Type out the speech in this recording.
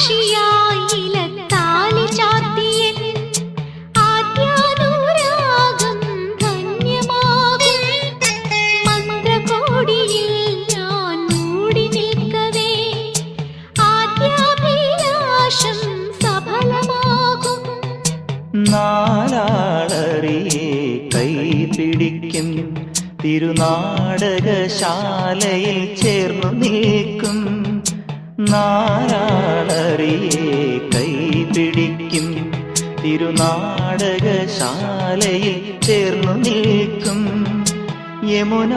സാക്ഷിയായിലത്താലി ചാത്തിയൻ ആദ്യാനുരാഗം ധന്യമാകും. തിരുനാടകശാലയിൽ ചേർന്നു നിൽക്കും. നാരായ നാരാളറിയെ കൈപിടിക്കും തിരുനാടകശാലയിൽ ചേർന്നു നിൽക്കും. യമുന